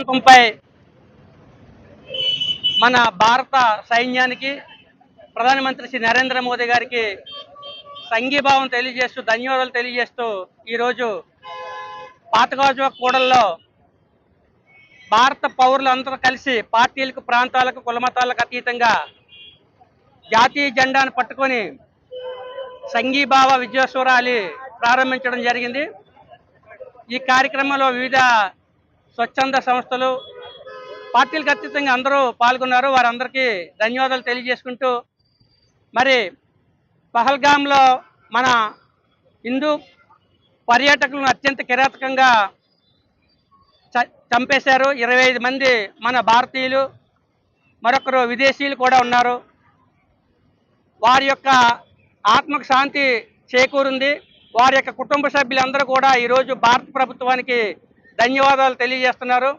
సంకల్పంపై మన భారత సైన్యానికి ప్రధానమంత్రి శ్రీ నరేంద్ర మోదీ గారికి సంఘీభావం తెలియజేస్తూ ధన్యవాదాలు తెలియజేస్తూ ఈరోజు పాతగాజు కూడల్లో భారత పౌరులందరూ కలిసి పార్టీలకు ప్రాంతాలకు కులమతాలకు అతీతంగా జాతీయ జెండాను పట్టుకొని సంఘీభావ విజయోత్సవాలు ప్రారంభించడం జరిగింది. ఈ కార్యక్రమంలో వివిధ స్వచ్ఛంద సంస్థలు పార్టీలకు అతీతంగా అందరూ పాల్గొన్నారు. వారందరికీ ధన్యవాదాలు తెలియజేసుకుంటూ మరి పహల్గామ్లో మన హిందూ పర్యాటకులను అత్యంత కిరాతకంగా చ- చంపేశారు. ఇరవై ఐదు మంది మన భారతీయులు మరొకరు విదేశీయులు కూడా ఉన్నారు. వారి యొక్క ఆత్మకు శాంతి చేకూరింది. వారి యొక్క కుటుంబ సభ్యులందరూ కూడా ఈరోజు భారత ప్రభుత్వానికి ధన్యవాదాలు తెలియజేస్తున్నారు.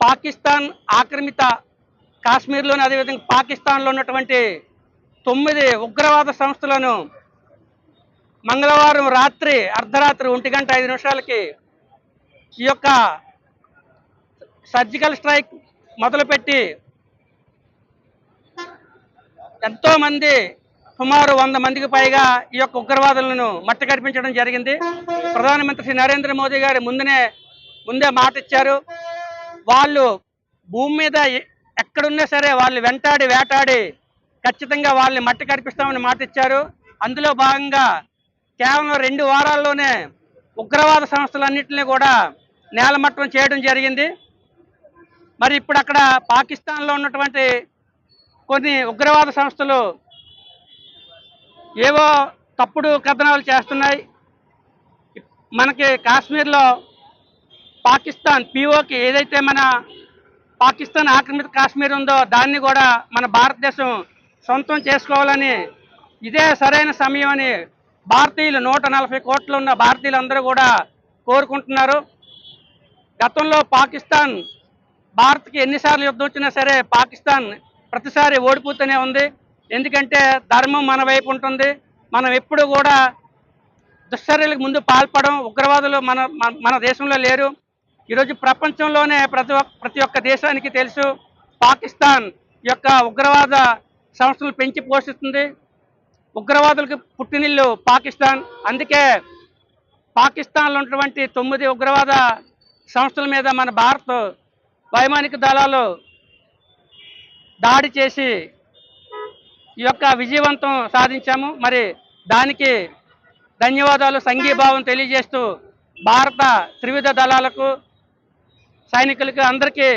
పాకిస్తాన్ ఆక్రమిత కాశ్మీర్లోని అదేవిధంగా పాకిస్తాన్లో ఉన్నటువంటి తొమ్మిది ఉగ్రవాద సంస్థలను మంగళవారం రాత్రి అర్ధరాత్రి ఒంటి గంట ఐదు నిమిషాలకి ఈ యొక్క సర్జికల్ స్ట్రైక్ మొదలుపెట్టి ఎంతోమంది సుమారు వంద మందికి పైగా ఈ యొక్క ఉగ్రవాదులను మట్టి కనిపించడం జరిగింది. ప్రధానమంత్రి శ్రీ నరేంద్ర మోదీ గారు ముందునే ముందే మాట ఇచ్చారు వాళ్ళు భూమి మీద ఎక్కడున్నా సరే వాళ్ళు వెంటాడి వేటాడి ఖచ్చితంగా వాళ్ళని మట్టి కనిపిస్తామని మాట ఇచ్చారు అందులో భాగంగా కేవలం రెండు వారాల్లోనే ఉగ్రవాద సంస్థలన్నింటినీ కూడా నేలమట్టం చేయడం జరిగింది. మరి ఇప్పుడు అక్కడ పాకిస్తాన్లో ఉన్నటువంటి కొన్ని ఉగ్రవాద సంస్థలు ఏవో తప్పుడు కథనాలు చేస్తున్నాయి. మనకి కాశ్మీర్లో పాకిస్తాన్ పిఓకి ఏదైతే మన పాకిస్తాన్ ఆక్రమిత కాశ్మీర్ ఉందో దాన్ని కూడా మన భారతదేశం సొంతం చేసుకోవాలని ఇదే సరైన సమయం అని భారతీయులు నూట నలభై కోట్లు ఉన్న భారతీయులందరూ కూడా కోరుకుంటున్నారు. గతంలో పాకిస్తాన్ భారత్కి ఎన్నిసార్లు యుద్ధం వచ్చినా సరే పాకిస్తాన్ ప్రతిసారి ఓడిపోతూనే ఉంది. ఎందుకంటే ధర్మం మన వైపు ఉంటుంది. మనం ఎప్పుడు కూడా దుశ్చర్యలకు ముందు పాల్పడడం ఉగ్రవాదులు మన మన- మన దేశంలో లేరు. ఈరోజు ప్రపంచంలోనే ప్రతి ప్రతి ఒక్క దేశానికి తెలుసు పాకిస్తాన్ యొక్క ఉగ్రవాద సంస్థలు పెంచి పోషిస్తుంది. ఉగ్రవాదులకు పుట్టినిల్లు పాకిస్తాన్. అందుకే పాకిస్తాన్లో ఉన్నటువంటి తొమ్మిది ఉగ్రవాద సంస్థల మీద మన భారత్ వైమానిక దళాలు దాడి చేసి ఈ యొక్క విజయవంతం సాధించాము. మరి దానికి ధన్యవాదాలు. సంఘీభావం తెలియజేస్తూ భారత త్రివిధ దళాలకు సైనికులకు అందరికీ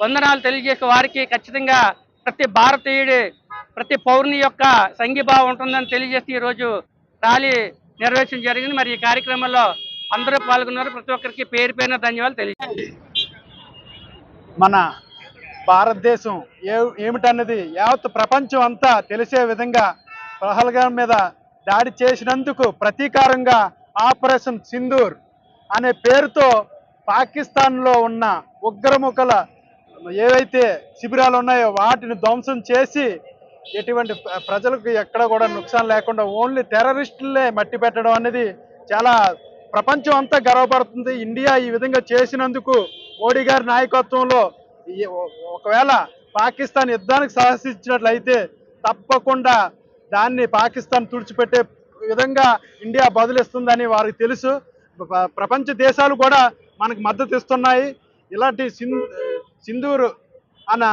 వందనాలు తెలియజేస్తూ వారికి ఖచ్చితంగా ప్రతి భారతీయుడి ప్రతి పౌరుని యొక్క సంఘీభావం ఉంటుందని తెలియజేస్తూ ఈరోజు ర్యాలీ నిర్వహించడం జరిగింది. మరి ఈ కార్యక్రమంలో అందరూ పాల్గొన్నారు. ప్రతి ఒక్కరికి పేరు పేరున ధన్యవాదాలు తెలియజేయండి మన భారతదేశం ఏ ఏమిటన్నది యావత్ ప్రపంచం అంతా తెలిసే విధంగా పహల్గాం మీద దాడి చేసినందుకు ప్రతీకారంగా ఆపరేషన్ సింధూర్ అనే పేరుతో పాకిస్తాన్లో ఉన్న ఉగ్రముఖల ఏవైతే శిబిరాలు ఉన్నాయో వాటిని ధ్వంసం చేసి ఎటువంటి ప్ర- ప్రజలకు ఎక్కడ కూడా నుక్సాన్ లేకుండా ఓన్లీ టెర్రరిస్టులే మట్టి పెట్టడం అనేది చాలా ప్రపంచం అంతా గర్వపడుతుంది. ఇండియా ఈ విధంగా చేసినందుకు మోడీ గారి నాయకత్వంలో ఒకవేళ పాకిస్తాన్ యుద్ధానికి సాహసించినట్లయితే తప్పకుండా దాన్ని పాకిస్తాన్ తుడిచిపెట్టే విధంగా ఇండియా బదులిస్తుందని వారికి తెలుసు. ప్రపంచ దేశాలు కూడా మనకు మద్దతు ఇస్తున్నాయి. ఇలాంటి సింధూరు అన్న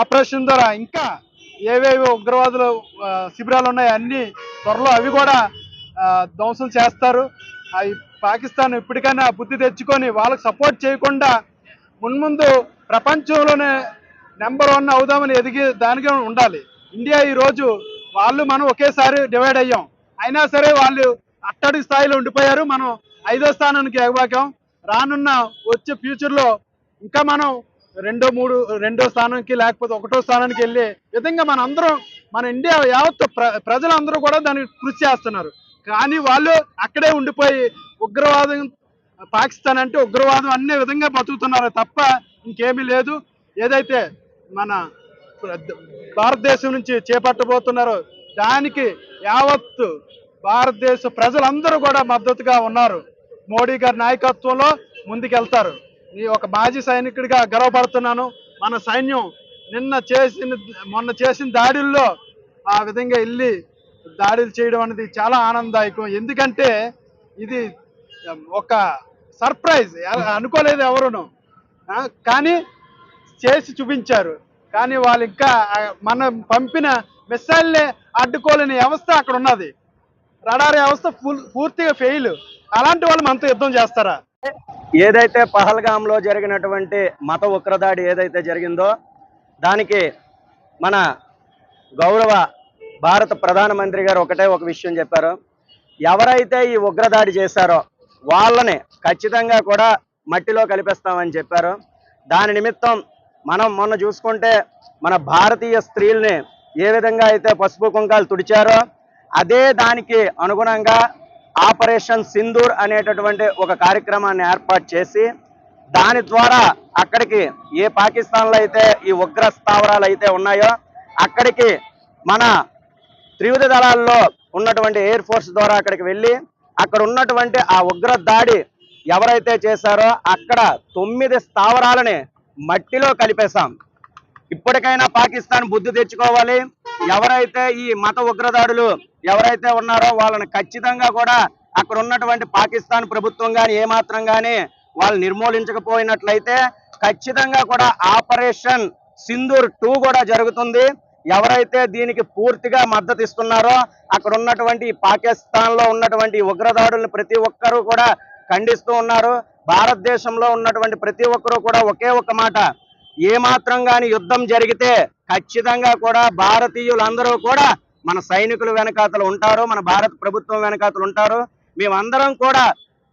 ఆపరేషన్ ద్వారా ఇంకా ఏవేవి ఉగ్రవాదులు శిబిరాలు ఉన్నాయి అన్ని త్వరలో అవి కూడా ధ్వంసం చేస్తారు. అవి పాకిస్తాన్ ఇప్పటికైనా బుద్ధి తెచ్చుకొని వాళ్ళకు సపోర్ట్ చేయకుండా మున్ముందు ప్రపంచంలోనే నెంబర్ వన్ అవుదామని ఎదిగి దానికే ఉండాలి. ఇండియా ఈ రోజు వాళ్ళు మనం ఒకేసారి డివైడ్ అయ్యాం. అయినా సరే వాళ్ళు అట్టడి స్థాయిలో ఉండిపోయారు. మనం ఐదో స్థానానికి ఎగబాకాం. రానున్న వచ్చే ఫ్యూచర్లో ఇంకా మనం రెండో మూడు రెండో స్థానానికి లేకపోతే ఒకటో స్థానానికి వెళ్ళే విధంగా మన అందరం మన ఇండియా యావత్ ప్ర ప్రజలందరూ కూడా దానికి కృషి చేస్తున్నారు. కానీ వాళ్ళు అక్కడే ఉండిపోయి ఉగ్రవాదం పాకిస్తాన్ అంటే ఉగ్రవాదం అనే విధంగా బతుకుతున్నారు తప్ప ఇంకేమీ లేదు. ఏదైతే మన భారతదేశం నుంచి చేపట్టబోతున్నారో దానికి యావత్ భారతదేశ ప్రజలందరూ కూడా మద్దతుగా ఉన్నారు. మోడీ గారి నాయకత్వంలో ముందుకెళ్తారు. ఈ ఒక మాజీ సైనికుడిగా గర్వపడుతున్నాను. మన సైన్యం నిన్న చేసిన మొన్న చేసిన దాడుల్లో ఆ విధంగా వెళ్ళి దాడులు చేయడం అనేది చాలా ఆనందదాయకం. ఎందుకంటే ఇది ఒక సర్ప్రైజ్. అనుకోలేదు ఎవరును. కానీ చేసి చూపించారు. కానీ వాళ్ళు ఇంకా మనం పంపిన మిస్సైల్ని అడ్డుకోలేని వ్యవస్థ అక్కడ ఉన్నది. రడార్ వ్యవస్థ ఫుల్ పూర్తిగా ఫెయిల్. అలాంటి వాళ్ళు మనతో యుద్ధం చేస్తారా? ఏదైతే పహల్గాంలో జరిగినటువంటి మత ఉగ్రదాడి ఏదైతే జరిగిందో దానికి మన గౌరవ భారత ప్రధానమంత్రి గారు ఒకటే ఒక విషయం చెప్పారు. ఎవరైతే ఈ ఉగ్రదాడి చేశారో వాళ్ళని ఖచ్చితంగా కూడా మట్టిలో కలిపేస్తామని చెప్పారు. దాని నిమిత్తం మనం మొన్న చూసుకుంటే మన భారతీయ స్త్రీల్ని ఏ విధంగా అయితే పసుపు కుంకాలు తుడిచారో అదే దానికి అనుగుణంగా ఆపరేషన్ సింధూర్ అనేటటువంటి ఒక కార్యక్రమాన్ని ఏర్పాటు చేసి దాని ద్వారా అక్కడికి ఏ పాకిస్తాన్లో అయితే ఈ ఉగ్ర స్థావరాలు అయితే ఉన్నాయో అక్కడికి మన త్రివిధ దళాల్లో ఉన్నటువంటి ఎయిర్ ఫోర్స్ ద్వారా అక్కడికి వెళ్ళి అక్కడ ఉన్నటువంటి ఆ ఉగ్ర దాడి ఎవరైతే చేశారో అక్కడ తొమ్మిది స్థావరాలని మట్టిలో కలిపేశాం. ఇప్పటికైనా పాకిస్తాన్ బుద్ధి తెచ్చుకోవాలి. ఎవరైతే ఈ మత ఉగ్రదాడులు ఎవరైతే ఉన్నారో వాళ్ళని ఖచ్చితంగా కూడా అక్కడ ఉన్నటువంటి పాకిస్తాన్ ప్రభుత్వం కానీ ఏమాత్రం కానీ వాళ్ళు నిర్మూలించకపోయినట్లయితే ఖచ్చితంగా కూడా ఆపరేషన్ సింధూర్ టూ కూడా జరుగుతుంది. ఎవరైతే దీనికి పూర్తిగా మద్దతు ఇస్తున్నారో అక్కడ ఉన్నటువంటి పాకిస్తాన్లో ఉన్నటువంటి ఉగ్రదాడులను ప్రతి ఒక్కరూ కూడా ఖండిస్తూ ఉన్నారు. భారతదేశంలో ఉన్నటువంటి ప్రతి ఒక్కరూ కూడా ఒకే ఒక మాట. ఏ మాత్రం యుద్ధం జరిగితే ఖచ్చితంగా కూడా భారతీయులందరూ కూడా మన సైనికుల వెనకాతలు ఉంటారు మన భారత ప్రభుత్వం వెనకాతలు ఉంటారు. మేమందరం కూడా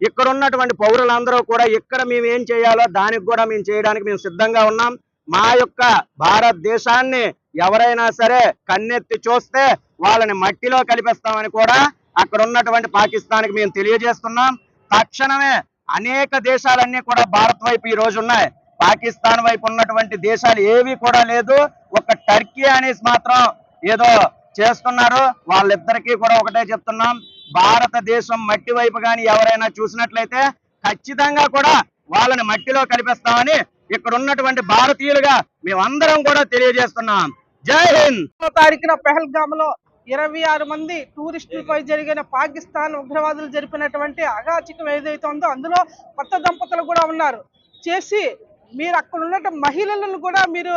ఇక్కడ ఉన్నటువంటి పౌరులందరూ కూడా ఇక్కడ మేము ఏం చేయాలో దానికి కూడా మేము చేయడానికి మేము సిద్ధంగా ఉన్నాం. మా యొక్క భారతదేశాన్ని ఎవరైనా సరే కన్నెత్తి చూస్తే వాళ్ళని మట్టిలో కలిపేస్తామని కూడా అక్కడ ఉన్నటువంటి పాకిస్తాన్కి మేము తెలియజేస్తున్నాం. తక్షణమే అనేక దేశాలన్నీ కూడా భారత్ వైపు ఈ రోజు ఉన్నాయి. పాకిస్తాన్ వైపు ఉన్నటువంటి దేశాలు ఏవి కూడా లేదు. ఒక టర్కీ అనేసి మాత్రం ఏదో చేస్తున్నారు. వాళ్ళిద్దరికీ కూడా ఒకటే చెప్తున్నాం. భారతదేశం మట్టి వైపు కానీ ఎవరైనా చూసినట్లయితే ఖచ్చితంగా కూడా వాళ్ళని మట్టిలో కనిపిస్తామని ఇక్కడ ఉన్నటువంటి భారతీయులుగా మేమందరం కూడా తెలియజేస్తున్నాం. జై హింద్! తారీఖున పెహల్గామ్లో ఇరవై ఆరు మంది టూరిస్టులపై జరిగిన పాకిస్తాన్ ఉగ్రవాదులు జరిపినటువంటి అగాచికం ఏదైతే ఉందో అందులో కొత్త దంపతులు కూడా ఉన్నారు. చేసి మీరు అక్కడ ఉన్న మహిళలను కూడా మీరు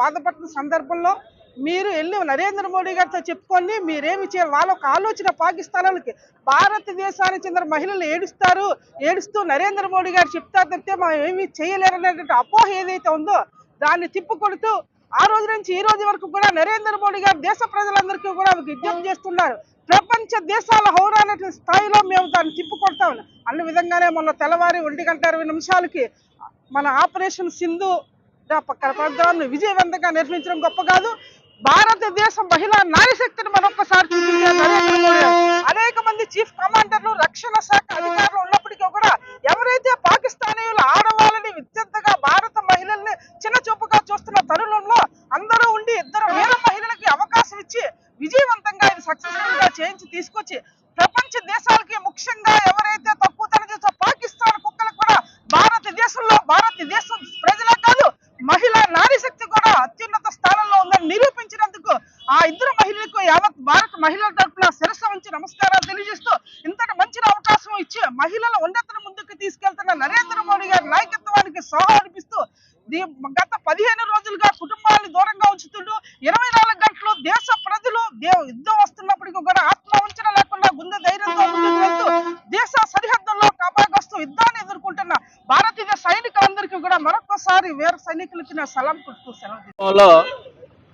బాధపడుతున్న సందర్భంలో మీరు వెళ్ళి నరేంద్ర మోడీ గారితో చెప్పుకొని మీరేమి చేయాలి వాళ్ళ ఒక ఆలోచన పాకిస్తాన్లకి. భారతదేశానికి చెందిన మహిళలు ఏడుస్తారు ఏడుస్తూ నరేంద్ర మోడీ గారు చెప్తారు తప్పితే మనం ఏమీ చేయలేరనేటువంటి అపోహ ఏదైతే ఉందో దాన్ని తిప్పుకొడుతూ ఆ రోజు నుంచి ఈ రోజు వరకు కూడా నరేంద్ర మోడీ గారు దేశ ప్రజలందరికీ కూడా విజ్ఞప్తి చేస్తున్నారు. ప్రపంచ దేశాల హౌరానటువంటి స్థాయిలో మేము దాన్ని తిప్పుకొడతాం. అన్న విధంగానే మొన్న తెల్లవారి ఒంటి గంట ఇరవై నిమిషాలకి మన ఆపరేషన్ సింధు ప్రోగ్రామ్ విజయవంతంగా నిర్మించడం గొప్ప కాదు. భారతదేశ మహిళా నారీ శక్తిని మరొకసారి అనేక మంది చీఫ్ కమాండర్లు రక్షణ శాఖ అధికారులు ఉన్నప్పటికీ కూడా ఎవరైతే పాకిస్తానీయులు ఆడవాళ్ళని విద్యంతగా భారత మహిళల్ని చిన్న చూపుగా చూస్తున్న తరుణంలో అందరూ ఉండి ఇద్దరు వీర మహిళలకి అవకాశం ఇచ్చి విజయవంతంగా ఇది సక్సెస్ఫుల్గా చేయించి తీసుకొచ్చి ప్రపంచ దేశాలకి ముఖ్యంగా ఎవరైతే తక్కువ తన చేసే పాకిస్తాన్ కుక్కలకు కూడా భారతదేశంలో భారతదేశం ప్రజలే కాదు మహిళా నారీ శక్తి కూడా అత్యున్నత స్థానంలో ఉందని నిరూపించినందుకు ఆ ఇద్దరు మహిళలకు యావత్ భారత మహిళల తరఫున శిరస్సు ఉంచి నమస్కారాలు తెలియజేస్తూ ఇంతటి మంచి అవకాశం ఇచ్చి మహిళల ఉన్నతను ముందుకు తీసుకెళ్తున్న నరేంద్ర మోడీ గారి నాయకత్వానికి సోహం అనిపిస్తూ గత పదిహేను రోజులుగా కుటుంబాన్ని దూరంగా ఉంచుతుంటూ ఇరవై నాలుగు గంటలు దేశ ప్రజలు దేవ యుద్ధం వస్తున్నప్పటికీ కూడా ఆత్మ వంచన లేకుండా గుండె ధైర్యంతో ముందుకు వెళ్తూ దేశ సరిహద్దుల్లో కాపాగొస్తూ యుద్ధాన్ని ఎదుర్కొంటున్న భారతీయ సైనికులందరికీ కూడా మరొకసారి వీర సైనికులకి నా సలాం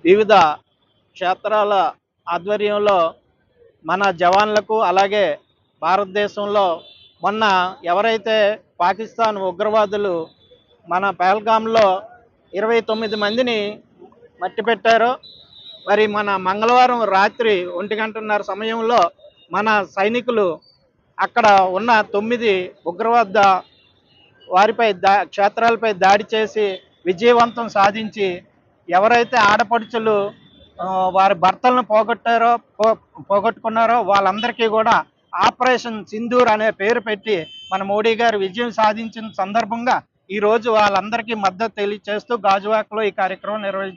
వివిధ క్షేత్రాల ఆధ్వర్యంలో మన జవాన్లకు అలాగే భారతదేశంలో మొన్న ఎవరైతే పాకిస్తాన్ ఉగ్రవాదులు మన పహల్గామ్లో ఇరవై తొమ్మిది మందిని మట్టి పెట్టారో మరి మన మంగళవారం రాత్రి ఒంటి గంటన్నర సమయంలో మన సైనికులు అక్కడ ఉన్న తొమ్మిది ఉగ్రవాద వారిపై దా క్షేత్రాలపై దాడి చేసి విజయవంతం సాధించి ఎవరైతే ఆడపడుచులు వారి భర్తలను పోగొట్టారో పో పోగొట్టుకున్నారో వాళ్ళందరికీ కూడా ఆపరేషన్ సింధూర్ అనే పేరు పెట్టి మన మోడీ గారు విజయం సాధించిన సందర్భంగా ఈరోజు వాళ్ళందరికీ మద్దతు తెలియజేస్తూ గాజువాకలో ఈ కార్యక్రమం నిర్వహించారు